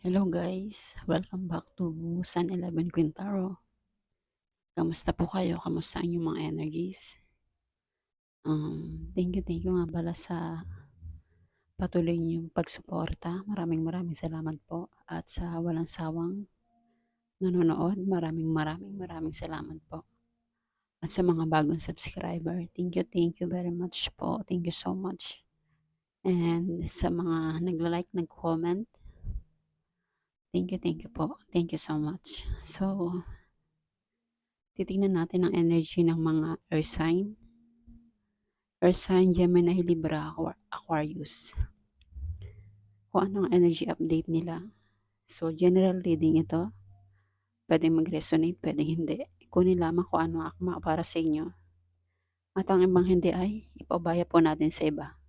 Hello guys, welcome back to Sun 11 Quintaro. Kamusta po kayo? Kamusta ang inyong mga energies? Um, thank you, thank you nga pala sa patuloy niyong pagsuporta. Maraming maraming salamat po. At sa walang sawang nanonood, maraming maraming maraming salamat po. At sa mga bagong subscriber, thank you, thank you very much po. Thank you so much. And sa mga nagla-like, nag-comment, Thank you, thank you po. Thank you so much. So, titingnan natin ang energy ng mga earth sign. Earth sign, Gemini, Libra, Aqua- Aquarius. Kung ano ang energy update nila. So, general reading ito. Pwede mag-resonate, pwede hindi. Kunin lamang kung ano akma para sa inyo. At ang ibang hindi ay ipabaya po natin sa iba.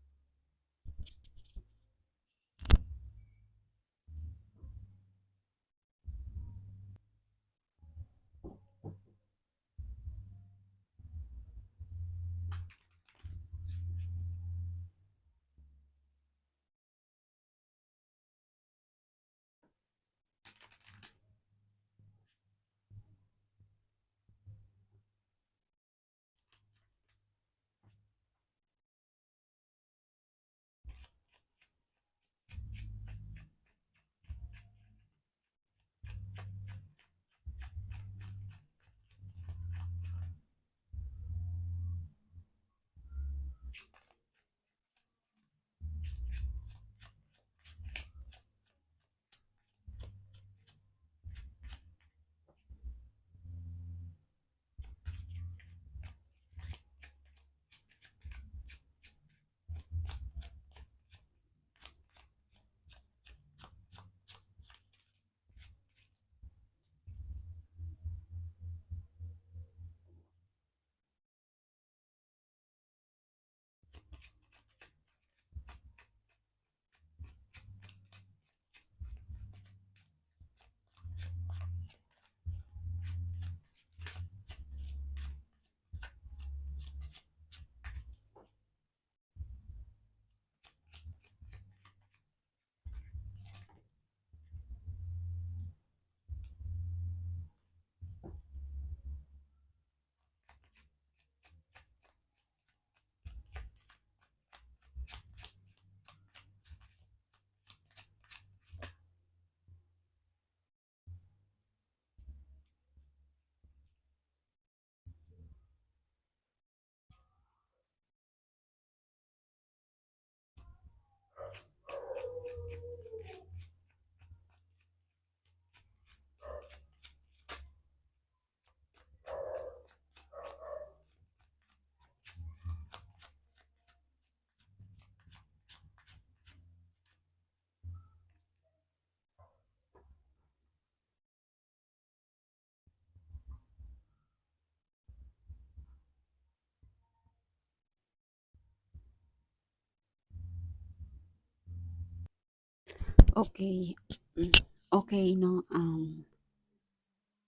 Okay. Okay, no. Um,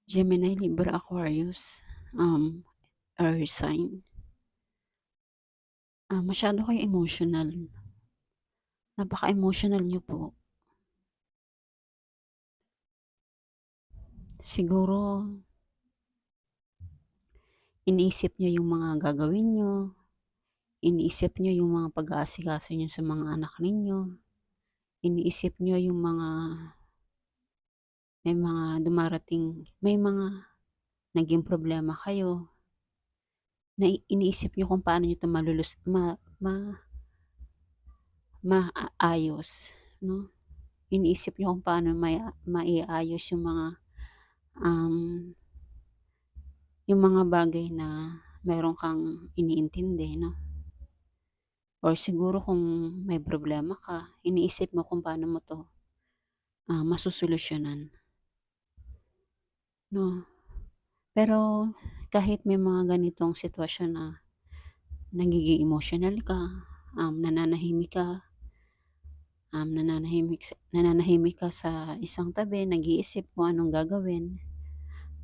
Gemini, Libra, Aquarius, um, earth sign. Ah, masyado kayo emotional. Napaka-emotional niyo po. Siguro, iniisip niyo yung mga gagawin niyo. Iniisip niyo yung mga pag-aasikaso niyo sa mga anak ninyo. Iniisip niyo yung mga may mga dumarating, may mga naging problema kayo. Na iniisip niyo kung paano niyo ito malulus, ma, ma, maayos, no? Iniisip niyo kung paano may, maiayos yung mga um, yung mga bagay na meron kang iniintindi, no? Or siguro kung may problema ka, iniisip mo kung paano mo to uh, masusolusyonan. No? Pero kahit may mga ganitong sitwasyon na nagiging emotional ka, um, nananahimik ka, um, nananahimik, nananahimik ka sa isang tabi, nag-iisip kung anong gagawin,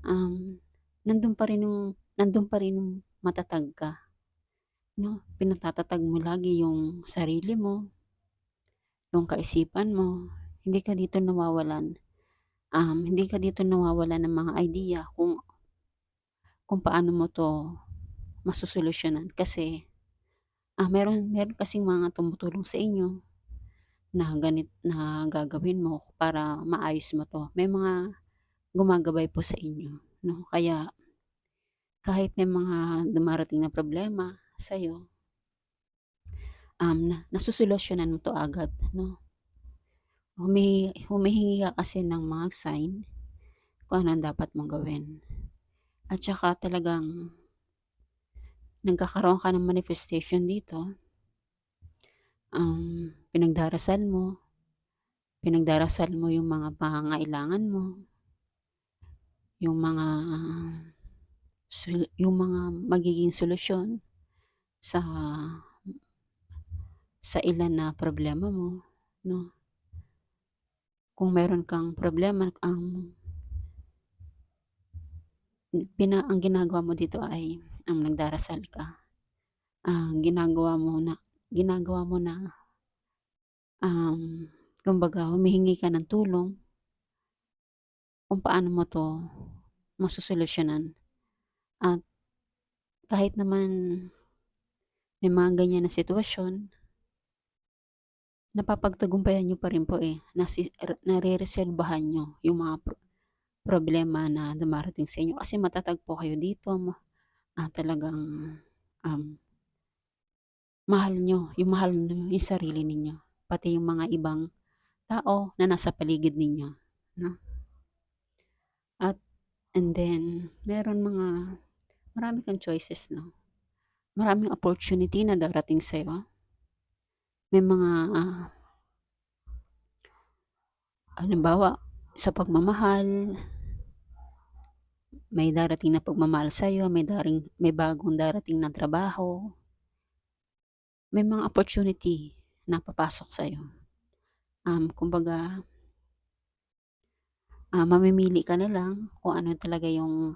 um, nandun pa rin yung, nandun pa rin yung matatag ka. No? Pinatatatag mo lagi yung sarili mo, yung kaisipan mo, hindi ka dito nawawalan, um, hindi ka dito nawawalan ng mga idea kung kung paano mo 'to masosolusyunan kasi, ah, meron meron kasing mga tumutulong sa inyo na ganit na gagawin mo para maayos mo 'to. May mga gumagabay po sa inyo 'no, kaya kahit may mga dumarating na problema sa'yo um, na nasosolusyunan mo 'to agad 'no. Humihi humihingi ka kasi ng mga sign kung ano ang dapat mong gawin. At saka talagang nagkakaroon ka ng manifestation dito. Um, pinagdarasal mo, pinagdarasal mo yung mga pangangailangan mo. Yung mga yung mga magiging solusyon sa sa ilan na problema mo 'no. Kung meron kang problema, um pina ang ginagawa mo dito ay, um, nagdarasal ka. Ah, ginagawa mo na ginagawa mo na um, kumbaga humihingi ka ng tulong kung paano mo 'to masosolusyunan. At kahit naman may mga ganyan na sitwasyon napapagtagumpayan niyo pa rin po, eh, nasi nareresolbahan niyo yung mga pro problema na dumarating sa inyo. Kasi matatag po kayo dito, ah, talagang, um mahal niyo, yung mahal niyo yung sarili ninyo, pati yung mga ibang tao na nasa paligid ninyo 'no. At and then meron mga marami kang choices 'no, maraming opportunity na darating sa'yo. May mga halimbawa sa pagmamahal may darating na pagmamahal sa'yo, may daring may bagong darating na trabaho. May mga opportunity na papasok sa'yo. Um, kumbaga ah, mamimili ka na lang kung ano talaga yung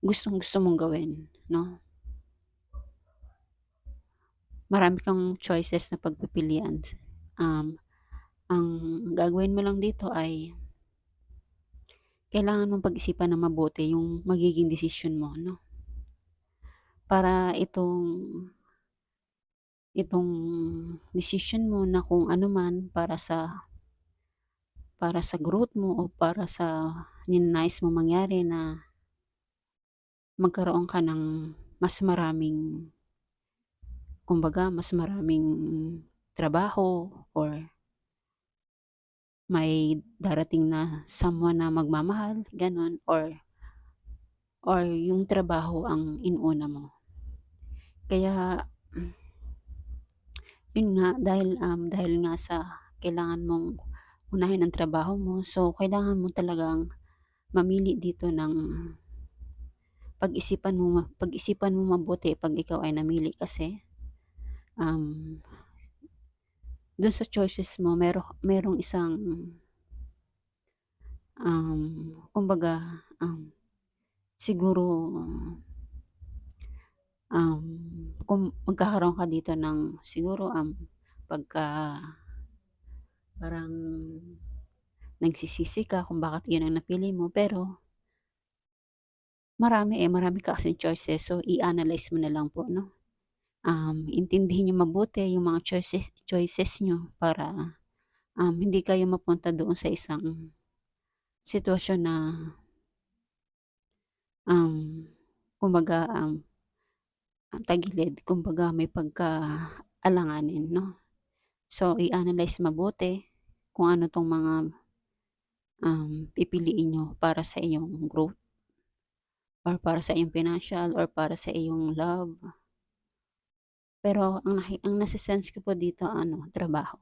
gustong-gusto mong gawin 'no. Marami kang choices na pagpipilian, um, ang gagawin mo lang dito ay kailangan mong pag-isipan ng mabuti yung magiging desisyon mo 'no. Para itong itong desisyon mo na kung ano man para sa para sa growth mo o para sa ninanais mong mangyari na magkaroon ka ng mas maraming kumbaga mas maraming trabaho or may darating na someone na magmamahal, gano'n or or yung trabaho ang inuna mo. Kaya yun nga dahil, um, dahil nga sa kailangan mong unahin ang trabaho mo, so kailangan mo talagang mamili dito ng pag-isipan mo pag-isipan mo mabuti 'pag ikaw ay namili kasi, um, dun sa choices mo mero merong isang um, kumbaga, um, siguro um, kung magkakaroon ka dito ng siguro, um, pagka parang nagsisisi ka kung bakit yun ang napili mo pero marami, eh, marami ka kasing choices so i-analyze mo na lang po 'no. Um, intindihin niyo mabuti yung mga choices choices niyo para, um, hindi kayo mapunta doon sa isang sitwasyon na um, kumbaga, um, tagilid kumbaga may pagka-alanganin 'no. So i-analyze mabuti kung ano 'tong mga, um, pipiliin niyo para sa iyong growth or para sa iyong financial or para sa iyong love. Pero ang ang nase-sense ko po dito ano, trabaho.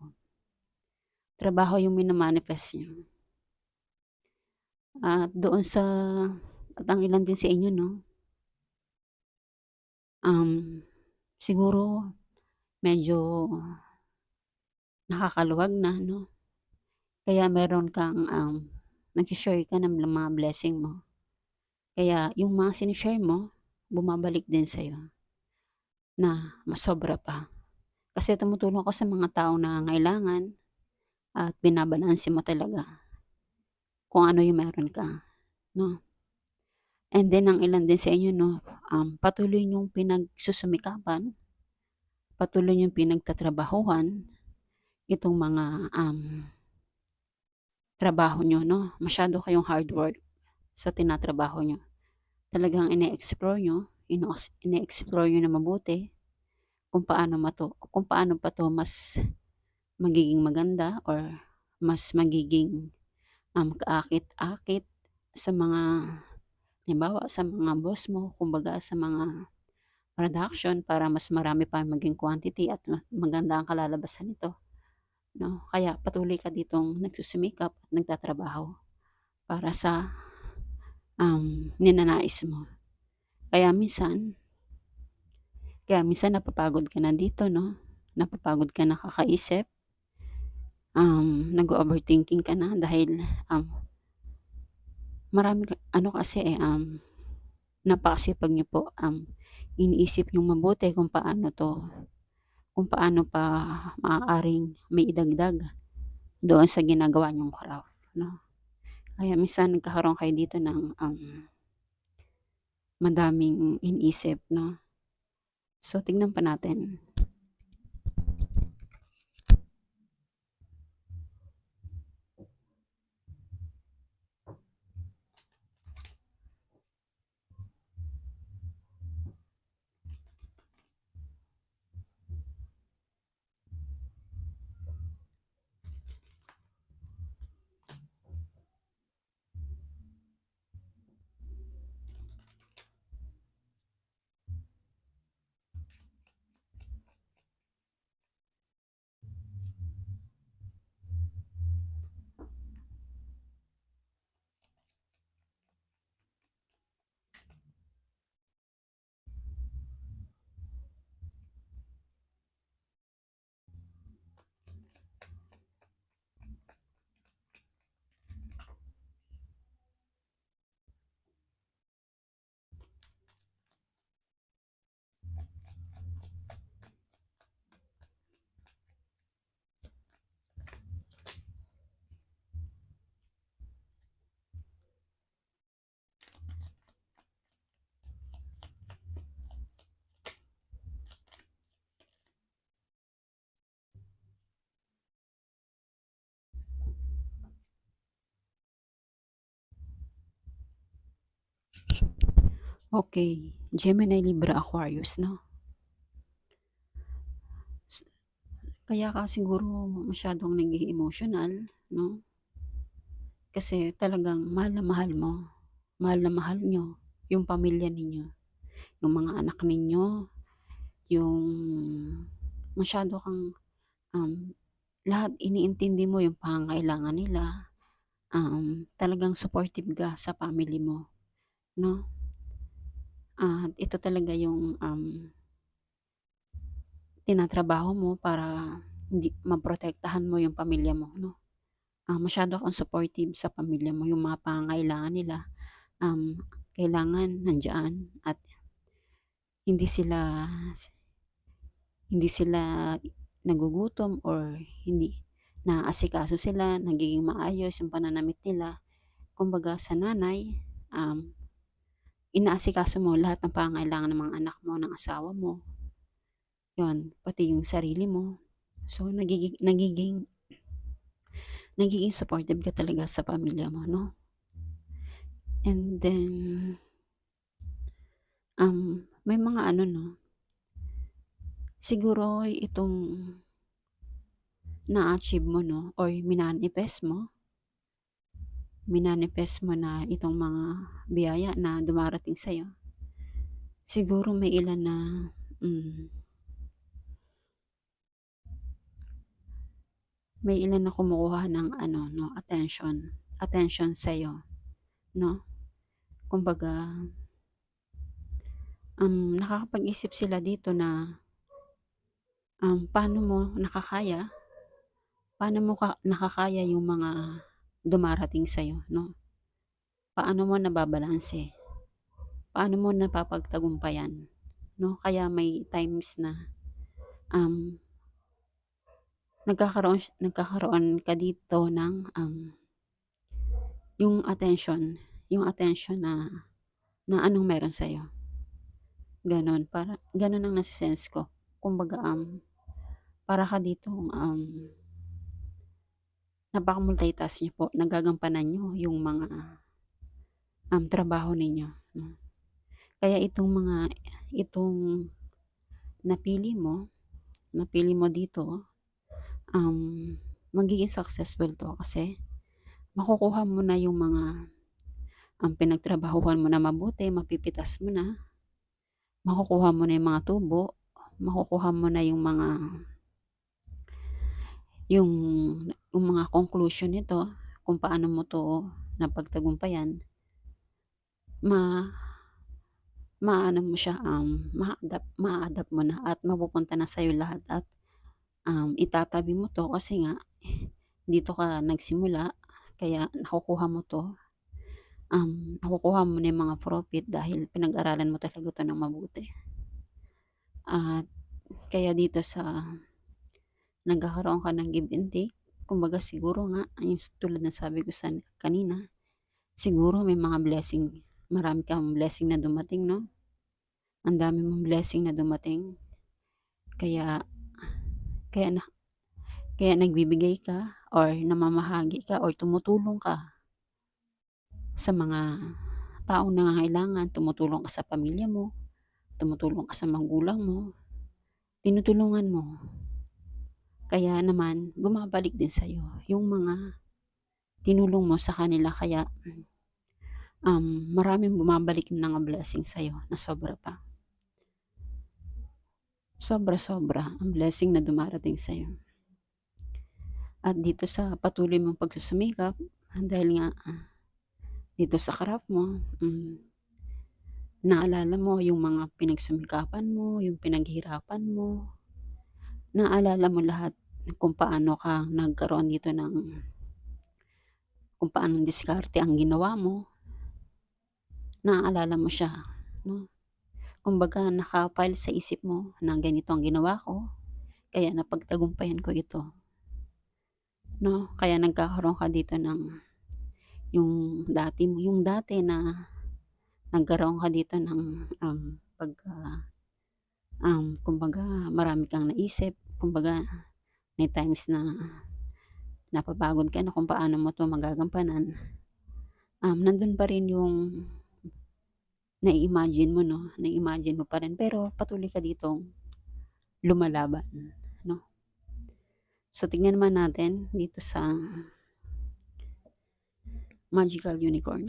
Trabaho yung mina-manifest niyo. At doon sa at ang ilan din sa inyo 'no um, siguro medyo nakakaluwag na 'no. Kaya meron kang, um, nagshi-share ka ng mga blessing mo. Kaya yung mga sini-share mo, bumabalik din sa'yo na mas sobra pa. Kasi tumutulong ako sa mga taong nangangailangan at binabalanse mo talaga kung ano yung meron ka, no? And then ang ilan din sa inyo 'no, um, patuloy niyong pinagsusumikapan, patuloy niyong pinagtatrabahuhan itong mga, um, trabaho niyo 'no, masyado kayong hard work sa tinatrabaho niyo. Talagang ine-explore inos ine-explore niyo na mabuti kung paano mato kung paano pa 'to mas magiging maganda or mas magiging, um, kaakit-akit sa mga halimbawa sa mga boss mo, kumbaga sa mga production para mas marami pa maging quantity at ma maganda ang kalalabasan nito, 'no? Kaya patuloy ka ditong nagsusumikap at nagtatrabaho para sa, um, ninanais mo. Kaya minsan kaya minsan napapagod ka na dito 'no, napapagod ka na kakaisip, um, nag-o-overthinking ka na dahil, um marami ano kasi, eh, um, napakasipag niyo po, um, iniisip niyong mabuti kung paano 'to kung paano pa maaaring maidagdag doon sa ginagawa niyong craft, 'no? Kaya minsan nagkakaroon kayo dito ng, um, madaming iniisip, 'no? So, tignan pa natin. Okey, Gemini, Libra, Aquarius 'no? Kaya ka siguro masyadong nagiging emotional 'no? Kasi talagang mahal na mahal mo, mahal na mahal niyo yung pamilya ninyo, yung mga anak ninyo, yung masyado kang, um, lahat iniintindi mo yung pangangailangan nila, um, talagang supportive ka sa family mo, 'no? At ito talaga yung, um tinatrabaho mo para hindi maprotektahan mo yung pamilya mo 'no? Ah, masyado kang supportive sa pamilya mo, yung mga pangangailangan nila, um, kailangan nandiyan at hindi sila hindi sila nagugutom or hindi naaasikaso sila, nagiging maayos yung pananamit nila. Kumbaga sa nanay, um, inaasikaso mo lahat ng pangangailangan ng mga anak mo, ng asawa mo. 'Yun, pati yung sarili mo. So nagiging nagiging nagiging supportive ka talaga sa pamilya mo 'no? And then um, may mga ano 'no siguro itong na-achieve mo 'no or minanifest mo minanifest mo na itong mga biyaya na dumarating sa'yo. Siguro may ilan na, hmm may ilan na kumukuha ng ano 'no, attention attention sa'yo 'no? Kumbaga um, nakakapag-isip sila dito na um, paano mo nakakaya paano mo ka nakakaya yung mga dumarating sa'yo 'no? Paano mo nababalanse? Paano mo napapagtagumpayan 'no? Kaya may times na, um nagkakaroon nagkakaroon ka dito ng, um yung attention, yung attention na na anong meron sa'yo. Gano'n, para gano'n ang nase-sense ko. Kumbaga, um, para ka ditong, um napaka-multitask niyo po, nagagampanan niyo yung mga, um, trabaho ninyo. Kaya itong mga itong napili mo, napili mo dito, um, magiging successful 'to kasi makukuha mo na yung mga, um, pinagtrabahuhan mo na mabuti, mapipitas mo na. Makukuha mo na yung mga tubo, makukuha mo na yung mga yung yung mga conclusion nito, kung paano mo 'to napagtagumpayan. Ma maano mo siya, um, maa-adapt maa-adapt mo na at mapupunta na sa'yo lahat at, um, itatabi mo 'to kasi nga dito ka nagsimula kaya nakukuha mo 'to. Um, nakukuha mo na yung mga profit dahil pinag-aralan mo talaga 'to ng mabuti. At kaya dito sa nagkakaroon ka ng give and take, kumbaga siguro nga yung tulad ng sabi ko sa kanina, siguro may mga blessing, marami kang blessing na dumating 'no. Ang dami mong blessing na dumating. Kaya kaya na kaya nagbibigay ka or namamahagi ka or tumutulong ka sa mga taong nangangailangan, tumutulong ka sa pamilya mo, tumutulong ka sa magulang mo, tinutulungan mo. Kaya naman bumabalik din sa'yo yung mga tinulong mo sa kanila kaya, um, maraming bumabalik ng blessing sa'yo na sobra pa. Sobra-sobra ang blessing na dumarating sa'yo. At dito sa patuloy mong pagsusumikap dahil nga dito sa craft mo, hmm, naalala mo yung mga pinagsumikapan mo, yung pinaghirapan mo. Naalala mo lahat kung paano ka nagkaroon dito ng kung paanong diskarte ang ginawa mo. Naaalala mo siya, 'no. Kumbaga naka-file sa isip mo na ganito ang ginawa ko, kaya napagtagumpayan ko ito. 'No, kaya nagkakaroon ka dito ng yung dati mo yung dati na nagkaroon ka dito ng, um, pagka, um, kumbaga marami kang naisip, kumbaga may times na napapagod ka na kung paano mo 'to magagampanan. Um, nandun pa rin yung nai-imagine mo 'no, nai-imagine mo pa rin pero patuloy ka ditong lumalaban, 'no. So tingnan naman natin dito sa Magical Unicorn.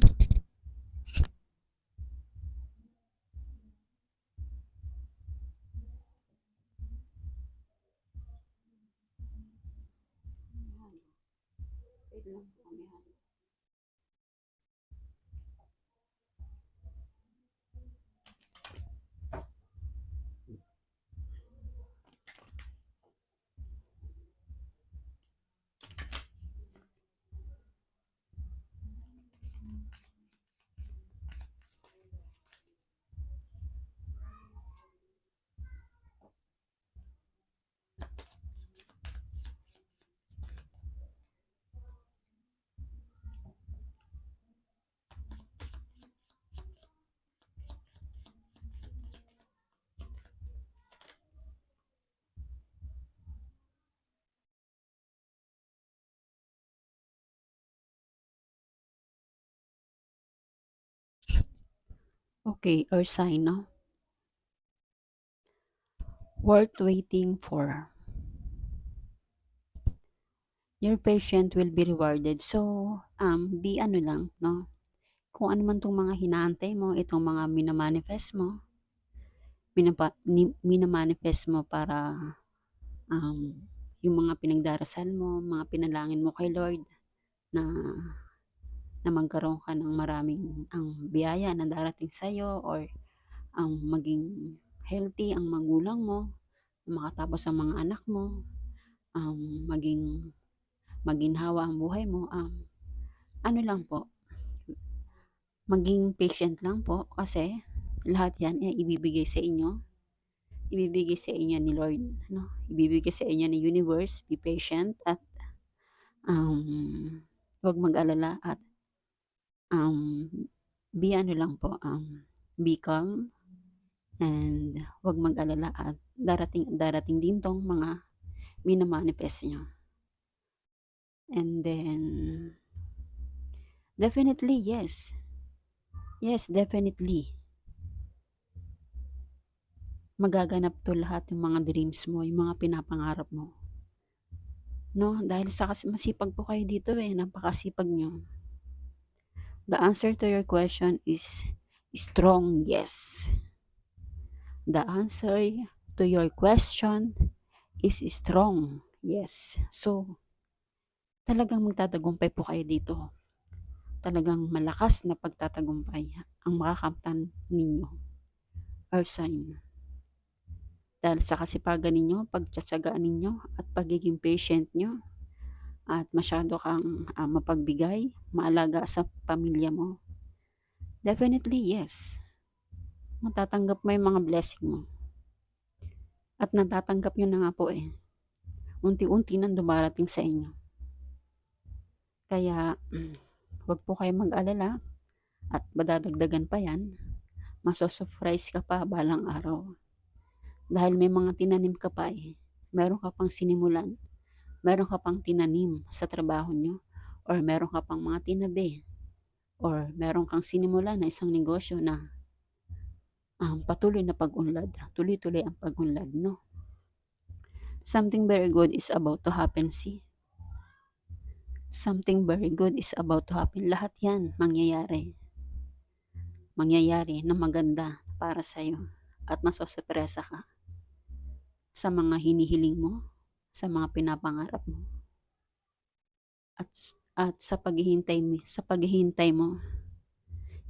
Okay, or sign, no? Worth waiting for. Your patient will be rewarded. So, um, be ano lang, no? Kung ano man 'tong mga hinaantay mo, itong mga mina-manifest mo, minapa ni mina-manifest mo para, um, yung mga pinagdarasal mo, mga pinalangin mo kay Lord na na magkaroon ka ng maraming ang biyaya na darating sa'yo or ang maging healthy ang magulang mo, makatapos ang mga anak mo, um, maging maginhawa ang buhay mo, um, ano lang po, maging patient lang po kasi lahat yan ay ibibigay sa inyo ibibigay sa inyo ni Lord, no? Ibibigay sa inyo ni universe. Be patient at um, huwag mag-alala at um, be ano lang po, um, be calm and huwag mag-alala at darating darating din tong mga minamanifest nyo. And then, definitely yes. Yes, definitely. Magaganap to lahat yung mga dreams mo, yung mga pinapangarap mo. No, dahil sa masipag po kayo dito eh, napakasipag nyo. The answer to your question is strong yes. The answer to your question is strong yes. So, talagang magtatagumpay po kayo dito. Talagang malakas na pagtatagumpay ang makakamtan ninyo. Earth sign. Dahil sa kasipagan ninyo, pagtsatsagaan ninyo, at pagiging patient nyo, at masyado kang uh, mapagbigay, maalaga sa pamilya mo. Definitely yes. Matatanggap mo yung mga blessing mo. At natatanggap nyo na nga po eh. Unti-unti nang dumarating sa inyo. Kaya, wag po kayo mag-alala at madadagdagan pa yan. Masosurprise ka pa balang araw. Dahil may mga tinanim ka pa eh. Meron ka pang sinimulan. Meron ka pang tinanim sa trabaho nyo. Or meron ka pang mga tinabi. Or meron kang sinimulan na isang negosyo na um, patuloy na pag-unlad. Tuloy-tuloy ang pag-unlad, no? Something very good is about to happen, see? Something very good is about to happen. Lahat yan mangyayari. Mangyayari na maganda para sa'yo at masosurpresa ka sa mga hinihiling mo, sa mga pinapangarap mo. At at sa paghihintay mo, sa paghihintay mo,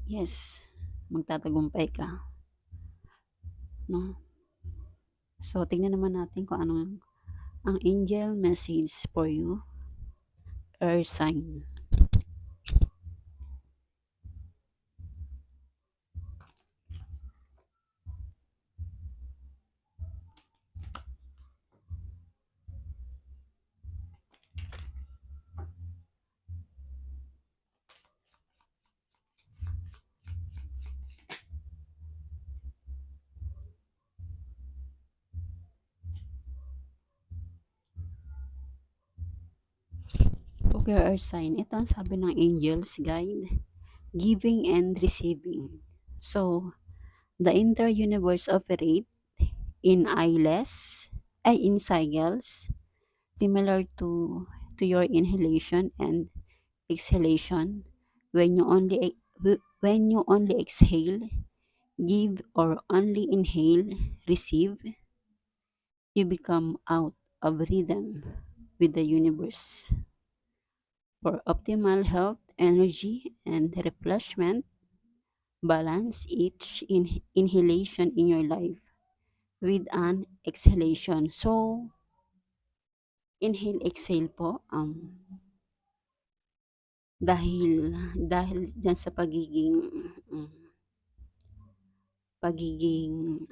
yes, magtatagumpay ka. No? So, tingnan naman natin kung ano ang angel message for you. Earth sign. Poker Earth sign. Ito ang sabi ng Angels Guide. Giving and receiving. So, the inter-universe operate in eyeless, ay in cycles, similar to to your inhalation and exhalation. When you only when you only exhale, give or only inhale, receive, you become out of rhythm with the universe for optimal health, energy, and replenishment. Balance each in inhalation in your life with an exhalation. So, inhale, exhale po. Um, dahil, dahil dyan sa pagiging, um, pagiging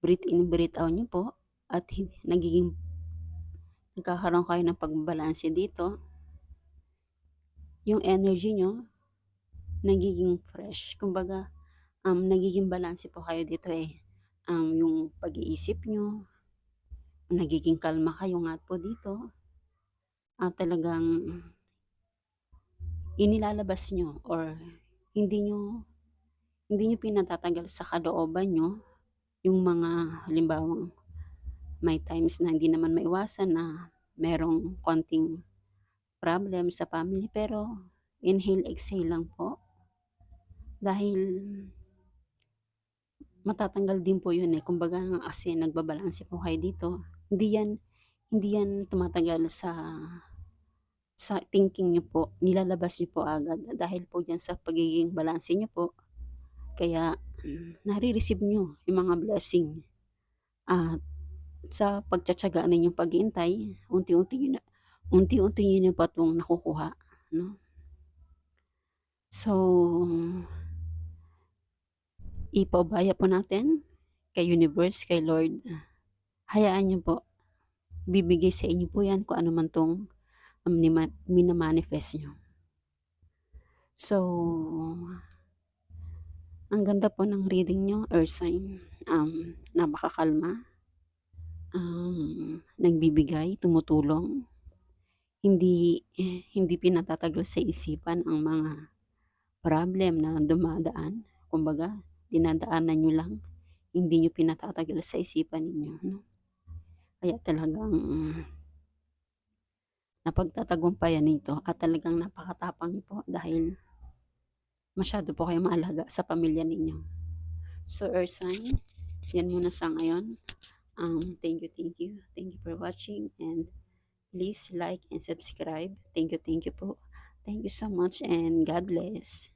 breathe in, breathe out nyo po, at nagiging nagkakaroon kayo ng pagbalanse dito, yung energy nyo, nagiging fresh. Kumbaga, um, nagiging balanse po kayo dito eh. Um, yung pag-iisip nyo, nagiging kalma kayo nga po dito. At talagang inilalabas nyo or hindi nyo hindi nyo pinatatagal sa kalooban nyo yung mga halimbawang may times na hindi naman maiwasan na merong konting problem sa family. Pero inhale exhale lang po. Dahil matatanggal din po yun eh. Kumbaga kasi nagbabalanse po kayo dito. Hindi yan hindi yan tumatagal sa sa thinking niyo po. Nilalabas niyo po agad dahil po yan sa pagiging balanse niyo po. Kaya mm, nare-receive niyo yung mga blessing. At sa pagtsatsaga ninyong paghihintay, unti-unti nyo na, unti-unti nyo na pa itong nakukuha. No? So, ipaubaya po natin kay universe, kay Lord, hayaan niyo po. Bibigay sa inyo po yan kung ano man tong um, minamanifest nyo. So, ang ganda po ng reading nyo, Earth sign. Um, napakakalma. Um, nagbibigay, tumutulong. Hindi, hindi pinatatagal sa isipan ang mga problem na dumadaan. Kumbaga, dinadaanan nyo lang. Hindi nyo pinatatagal sa isipan ninyo. No? Kaya talagang napagtatagumpayan nito at talagang napakatapang po dahil masyado po kayo maalaga sa pamilya ninyo. So, Earth sign, yan muna sa ngayon. Um, thank you, thank you. Thank you for watching and please like and subscribe. Thank you, thank you po. Thank you so much and God bless.